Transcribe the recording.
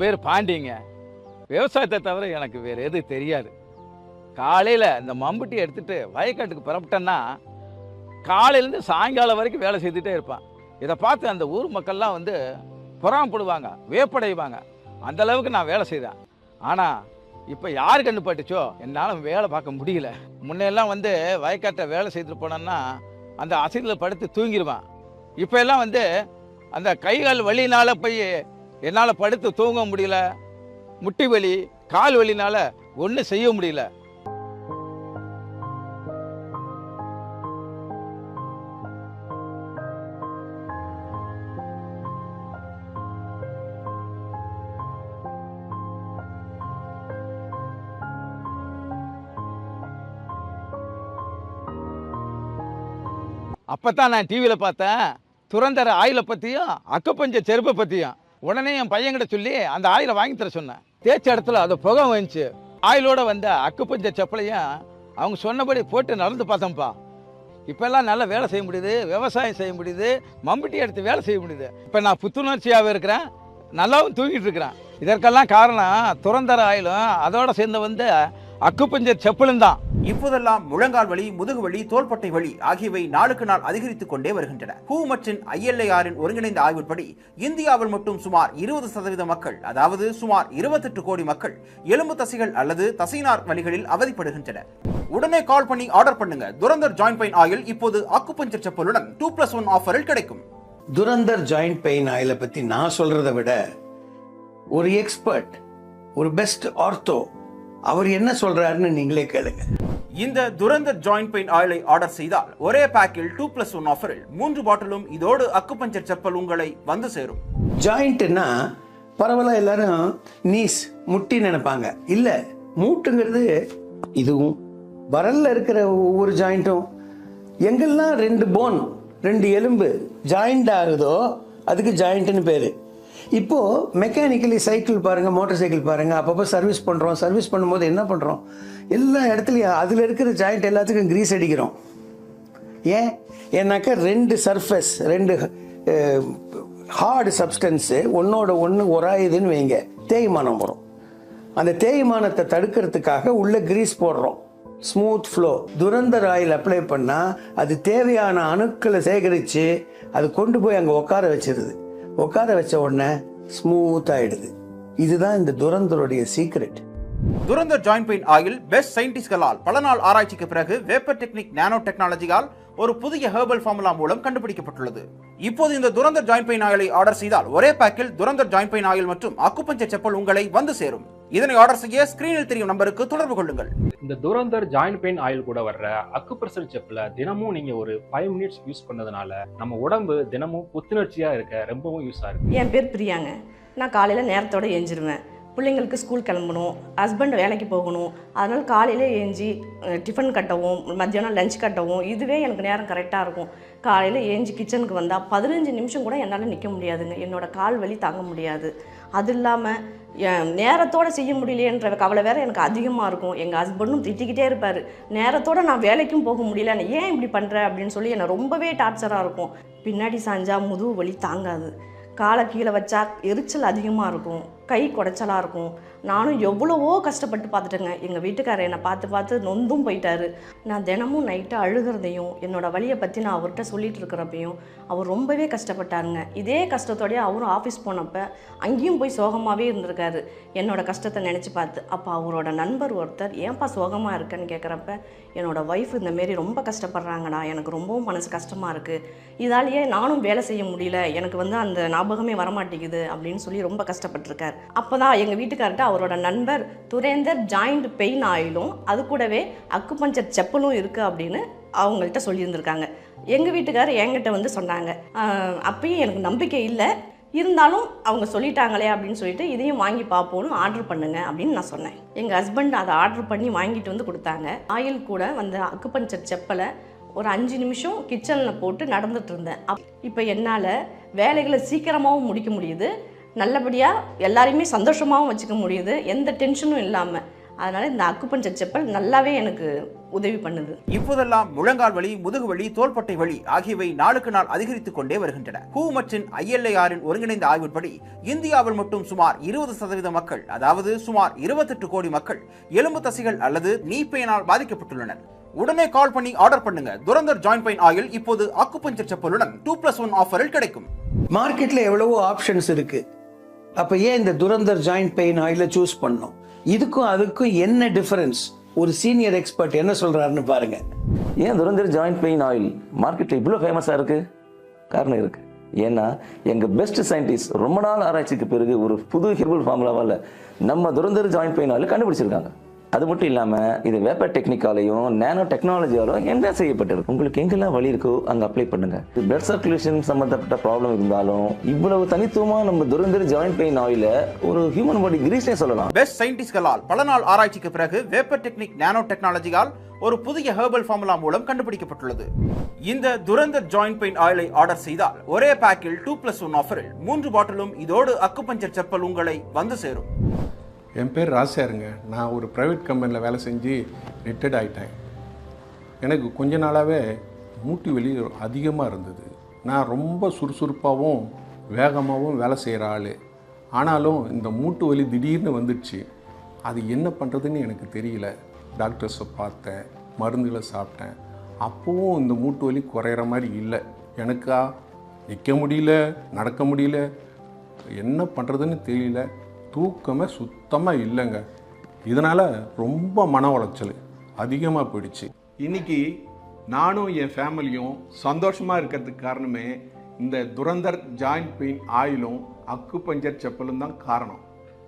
பேர் பாண்டிங்க. விவசாயத்தை தவிர எனக்கு வேறு எது தெரியாது. காலையில் இந்த மம்புட்டி எடுத்துகிட்டு வயக்காட்டுக்கு புறப்பட்டேன்னா காலையிலேருந்து சாயங்காலம் வரைக்கும் வேலை செய்துகிட்டே இருப்பான். இதை பார்த்து அந்த ஊர் மக்கள்லாம் வந்து புறாமப்படுவாங்க வேப்படைவாங்க அந்த அளவுக்கு நான் வேலை செய்தேன். ஆனால் இப்போ யார் கண்ணு பட்டுச்சோ என்னால் வேலை பார்க்க முடியல. முன்னெல்லாம் வந்து வயக்காட்டை வேலை செய்துட்டு போனேன்னா அந்த அசைதில் படுத்து தூங்கிடுவேன். இப்போ எல்லாம் வந்து அந்த கைகால் வலினால போய் என்னால் படுத்து தூங்க முடியல. முட்டி வலி கால் வலினால ஒன்றும் செய்ய முடியல. அப்போ தான் நான் டிவியில் பார்த்தேன். துறந்தர ஆயிலை பற்றியும் அக்கப்பஞ்ச செருப்பை பற்றியும் உடனே என் பையன்கிட்ட சொல்லி அந்த ஆயிலை வாங்கி தர சொன்னேன். தேய்ச்ச இடத்துல அது புகை வந்துச்சு. ஆயிலோட வந்த அக்குப்பஞ்ச செப்பலையும் அவங்க சொன்னபடி போட்டு நடந்து பார்த்தோம்ப்பா இப்போல்லாம் நல்லா வேலை செய்ய முடியுது விவசாயம் செய்ய முடியுது மம்பட்டி எடுத்து வேலை செய்ய முடியுது. இப்போ நான் புத்துணர்ச்சியாகவே இருக்கிறேன் நல்லாவும் தூங்கிட்டு இருக்கிறேன். இதற்கெல்லாம் காரணம் துறந்தர ஆயிலும் அதோட சேர்ந்து வந்து அக்குப்பஞ்சர் செப்பலும் தான். இப்போதெல்லாம் முழங்கால் வலி முதுகு வலி தோள்பட்டை வலி ஆகியவை நாளுக்கு நாள் அதிகரித்துக் கொண்டே வருகின்றன. ஹூ மற்றும் ஐஎல்ஏஆரின் ஒருங்கிணைந்த ஆய்வின்படி இந்தியாவில் மட்டும் சுமார் இருபது சதவீத மக்கள் அதாவது சுமார் இருபத்தெட்டு கோடி மக்கள் எலும்பு தசைகள் அல்லது தசைனார் வலிகளில் அவதிப்படுகின்றனர் உடனே கால் பண்ணி ஆர்டர் பண்ணுங்க. துரந்தர் ஜாயின் பெயின் ஆயில் இப்போது அக்குபஞ்சர் செப்பலுடன் டூ பிளஸ் ஒன் ஆஃபரில் கிடைக்கும். துரந்தர் ஜாயிண்ட் பெயின் ஆயிலை பத்தி நான் சொல்றதை விட ஒரு எக்ஸ்பர்ட் ஒரு பெஸ்ட் ஆர்த்தோ அவர் என்ன சொல்றாருன்னு நீங்களே கேளுங்க. இந்த துரந்தர் ஜாயிண்ட் பெயின் ஆயிலை ஆர்டர் செய்தால் ஒரே பேக்கில் டூ பிளஸ் ஒன் ஆஃபரில் மூன்று பாட்டிலும் இதோடு அக்குபஞ்சர் செப்பல் உங்களை வந்து சேரும். ஜாயிண்ட்னா பரவாயில்ல எல்லாரும் நீஸ் முட்டி நினைப்பாங்க. இல்ல மூட்டுங்கிறது இதுவும். வரலில் இருக்கிற ஒவ்வொரு ஜாயிண்ட்டும் எங்கெல்லாம் ரெண்டு போன் ரெண்டு எலும்பு ஜாயிண்ட் ஆகுதோ அதுக்கு ஜாயிண்ட்னு பேரு. இப்போது மெக்கானிக்கலி சைக்கிள் பாருங்கள் மோட்டார் சைக்கிள் பாருங்கள் அப்பப்போ சர்வீஸ் பண்ணுறோம் சர்வீஸ் பண்ணும்போது என்ன பண்ணுறோம் எல்லா இடத்துலையும் அதில் இருக்கிற ஜாயிண்ட் எல்லாத்துக்கும் கிரீஸ் அடிக்கிறோம். ஏன்? ஏன்னாக்கா ரெண்டு சர்ஃபஸ் ரெண்டு ஹார்டு சப்ஸ்டன்ஸு ஒன்றோட ஒன்று உராயுதுன்னு வைங்க தேய்மானம் வரும். அந்த தேய்மானத்தை தடுக்கிறதுக்காக உள்ளே கிரீஸ் போடுறோம். Smooth flow Durandhar oil apply பண்ணால் அது தேவையான அணுக்களை சேகரித்து அது கொண்டு போய் அங்கே உட்கார வச்சிருது. உட்கார வச்ச உடனே ஸ்மூத் ஆயிடுது. இதுதான் இந்த துரந்தருடைய secret Durandhar join pain oil best சயின்டிஸ்ட்களால் பல நாள் ஆராய்ச்சிக்கு பிறகு வேப்பர் டெக்னிக் நானோ டெக்னாலஜியால் ஒரு புதிய ஹெர்பல் ஃபார்முலா மூலம் கண்டுபிடிக்கப்பட்டுள்ளது. இப்போது இந்த துரந்தர் ஜாயின் பெயின் ஆயிலை ஆர்டர் செய்தால் ஒரே பேக்கில் துரந்தர் ஜாயின் பெயின் ஆயில் மற்றும் அக்குபஞ்சர் செப்பல் உங்களை வந்து சேரும். இதனை ஆர்டர் செய்ய ஸ்கிரீனில் தெரியும் நம்பருக்கு தொடர்பு கொள்ளுங்கள். இந்த துரந்தர் ஜாயிண்ட் பெயின் ஆயில் கூட வர்ற அக்குப்ரெஷர் செப்பில் தினமும் நீங்க ஒரு ஃபைவ் மினிட்ஸ் யூஸ் பண்ணதுனால நம்ம உடம்பு தினமும் புத்துணர்ச்சியா இருக்க ரொம்பவும் யூஸா இருக்கு. என் பேர் பிரியாங்க. நான் காலையில் நேரத்தோட எழுந்திருவேன் பிள்ளைங்களுக்கு ஸ்கூல் கிளம்பணும் ஹஸ்பண்ட் வேலைக்கு போகணும் அதனால் காலையில் ஏஞ்சி டிஃபன் கட்டவும் மத்தியானம் லஞ்ச் கட்டவும் இதுவே எனக்கு நேரம் கரெக்டாக இருக்கும். காலையில் ஏஞ்சி கிச்சனுக்கு வந்தால் பதினஞ்சு நிமிஷம் கூட என்னால் நிற்க முடியாதுங்க. என்னோட கால் வலி தாங்க முடியாது. அது இல்லாமல் நேரத்தோடு நேரத்தோட செய்ய முடியலையன்ற கவலை வேற எனக்கு அதிகமாக இருக்கும். எங்கள் ஹஸ்பண்டும் திட்டிக்கிட்டே இருப்பார். நேரத்தோட நான் வேலைக்கும் போக முடியல. நான் ஏன் இப்படி பண்ணுற அப்படின்னு சொல்லி என்னை ரொம்பவே டார்ச்சராக இருக்கும். பின்னாடி சாஞ்சா முதுகு வலி தாங்காது. காலை கீழே வச்சா எரிச்சல் அதிகமாக இருக்கும். கை குடைச்சலாக இருக்கும். நானும் எவ்வளவோ கஷ்டப்பட்டு பார்த்துட்டேங்க. எங்கள் வீட்டுக்காரர் என்னை பார்த்து பார்த்து நொந்தும் போயிட்டாரு. நான் தினமும் நைட்டு அழுகிறதையும் என்னோட வழியை பற்றி நான் அவர்கிட்ட சொல்லிட்டு இருக்கிறப்பையும் அவர் ரொம்பவே கஷ்டப்பட்டாருங்க. இதே கஷ்டத்தோடய அவரும் ஆஃபீஸ் போனப்போ அங்கேயும் போய் சோகமாகவே இருந்திருக்காரு. என்னோட கஷ்டத்தை நினச்சி பார்த்து அப்போ அவரோட நண்பர் ஒருத்தர் ஏன்பா சோகமாக இருக்கேன்னு கேட்குறப்ப என்னோடய ஒய்ஃப் இந்தமாரி ரொம்ப கஷ்டப்படுறாங்கடா. எனக்கு ரொம்பவும் மனசு கஷ்டமாக இருக்குது இதாலேயே நானும் வேலை செய்ய முடியல. எனக்கு வந்து அந்த ஞாபகமே வரமாட்டேங்குது. அப்படின்னு சொல்லி ரொம்ப கஷ்டப்பட்டிருக்கார். அப்போ தான் எங்கள் வீட்டுக்கார்ட்ட அவரோட நண்பர் துரேந்தர் ஜாயிண்ட் பெயின் ஆயிலும் அது கூடவே அக்குபஞ்சர் செப்பலும் இருக்குது அப்படின்னு அவங்கள்ட்ட சொல்லியிருந்திருக்காங்க. எங்கள் வீட்டுக்காரர் என்கிட்ட வந்து சொன்னாங்க. அப்பயும் எனக்கு நம்பிக்கை இல்லை. இருந்தாலும் அவங்க சொல்லிட்டாங்களே அப்படின்னு சொல்லிட்டு இதையும் வாங்கி பார்ப்போன்னு ஆர்டர் பண்ணுங்க அப்படின்னு நான் சொன்னேன். எங்கள் ஹஸ்பண்ட் அதை ஆர்டர் பண்ணி வாங்கிட்டு வந்து கொடுத்தாங்க. ஆயில் கூட வந்து அக்குபஞ்சர் செப்பலை ஒரு அஞ்சு நிமிஷம் கிச்சனில் போட்டு நடந்துட்டு இருந்தேன். அப் இப்போ என்னால் வேலைகளை சீக்கிரமாகவும் முடிக்க முடியுது. நல்லபடியாக எல்லாரையுமே சந்தோஷமாகவும் வச்சுக்க முடியுது. எந்த டென்ஷனும் இல்லாமல் அதனால் இந்த அக்குப்பஞ்சர் செப்பல் நல்லாவே எனக்கு உதவி பண்ணுது. இப்போதெல்லாம் முழங்கால் வலி முதுகு வலி தோள்பட்டை வலி ஆகியவை நாளுக்கு நாள் அதிகரித்துக் கொண்டே வருகின்றன. ஹூ மற்றும் ஐஎல்ஐஆரின் ஒருங்கிணைந்த ஆய்வின்படி இந்தியாவில் மட்டும் சுமார் இருபது சதவீத மக்கள் அதாவது சுமார் இருபத்தெட்டு கோடி மக்கள் எலும்பு தசைகள் அல்லது நீ பெயினால் பாதிக்கப்பட்டுள்ளனர். உடனே கால் பண்ணி ஆர்டர் பண்ணுங்க. துரந்தர் ஜாயிண்ட் பெயின் ஆயில் இப்போது அக்குபஞ்சர் செப்பலுடன் டூ பிளஸ் ஒன் ஆஃபரில் கிடைக்கும். மார்க்கெட்ல எவ்வளவோ ஆப்ஷன்ஸ் இருக்கு. அப்போ ஏன் இந்த துரந்தர் ஜாயிண்ட் பெயின் ஆயில சூஸ் பண்ணோம்? இதுக்கும் அதுக்கும் என்ன டிஃபரன்ஸ் ஒரு சீனியர் எக்ஸ்பர்ட் என்ன சொல்றாருன்னு பாருங்க. ஏன் துரந்தர் ஜாயிண்ட் பெயின் ஆயில் மார்க்கெட்டில் இவ்வளோ ஃபேமஸாக இருக்கு? காரணம் இருக்கு. ஏன்னா எங்கள் பெஸ்ட் சயின்டிஸ்ட் ரொம்ப நாள் ஆராய்ச்சிக்கு பிறகு ஒரு புது ஹெர்பல் ஃபார்முலாவால் நம்ம துரந்தர் ஜாயிண்ட் பெயின் ஆயில் கண்டுபிடிச்சிருக்காங்க. அது மட்டும் இல்லாமல் இது வேப்பர் டெக்னிக்காலையும் நேனோ டெக்னாலஜியாலும் என்ன செய்யப்பட்டிருக்கு? உங்களுக்கு எங்கெல்லாம் வழி இருக்கோ அங்கே அப்ளை பண்ணுங்க. பிளட் சர்க்குலேஷன் சம்மந்தப்பட்ட ப்ராப்ளம் இருந்தாலும் இவ்வளவு தனித்துவமாக நம்ம துரந்தர் ஜாயிண்ட் பெயின் ஆயில ஒரு ஹியூமன் பாடி கிரீஸ்னே சொல்லலாம். பெஸ்ட் சயின்டிஸ்ட்களால் பல நாள் ஆராய்ச்சிக்கு பிறகு வேப்பர் டெக்னிக் நேனோ டெக்னாலஜியால் ஒரு புதிய ஹெர்பல் ஃபார்முலா மூலம் கண்டுபிடிக்கப்பட்டுள்ளது. இந்த துரந்தர் ஜாயிண்ட் பெயின் ஆயிலை ஆர்டர் செய்தால் ஒரே பேக்கில் டூ பிளஸ் ஒன் ஆஃபரில் மூன்று பாட்டிலும் இதோடு அக்குபஞ்சர் செப்பல் உங்களை வந்து சேரும். என் பேர் ராசியாருங்க நான் ஒரு ப்ரைவேட் கம்பெனியில் வேலை செஞ்சு ரிட்டையர்ட் ஆகிட்டேன் எனக்கு கொஞ்ச நாளாகவே மூட்டு வலி அதிகமாக இருந்தது. நான் ரொம்ப சுறுசுறுப்பாகவும் வேகமாகவும் வேலை செய்கிற ஆள். ஆனாலும் இந்த மூட்டு வலி திடீர்னு வந்துடுச்சு. அது என்ன பண்ணுறதுன்னு எனக்கு தெரியல. டாக்டர்ஸை பார்த்தேன் மருந்துகளை சாப்பிட்டேன். அப்போவும் இந்த மூட்டு வலி குறையிற மாதிரி இல்லை. எனக்கா நிற்க முடியல நடக்க முடியல என்ன பண்ணுறதுன்னு தெரியல. தூக்கமே சுத்தமாக இல்லைங்க. இதனால் ரொம்ப மன உளைச்சல் அதிகமாக போயிடுச்சு. இன்னைக்கு நானும் என் ஃபேமிலியும் சந்தோஷமாக இருக்கிறதுக்கு காரணமே இந்த துரந்தர் ஜாயிண்ட் பெயின் ஆயிலும் அக்கு பஞ்சர் செப்பலும் தான் காரணம்.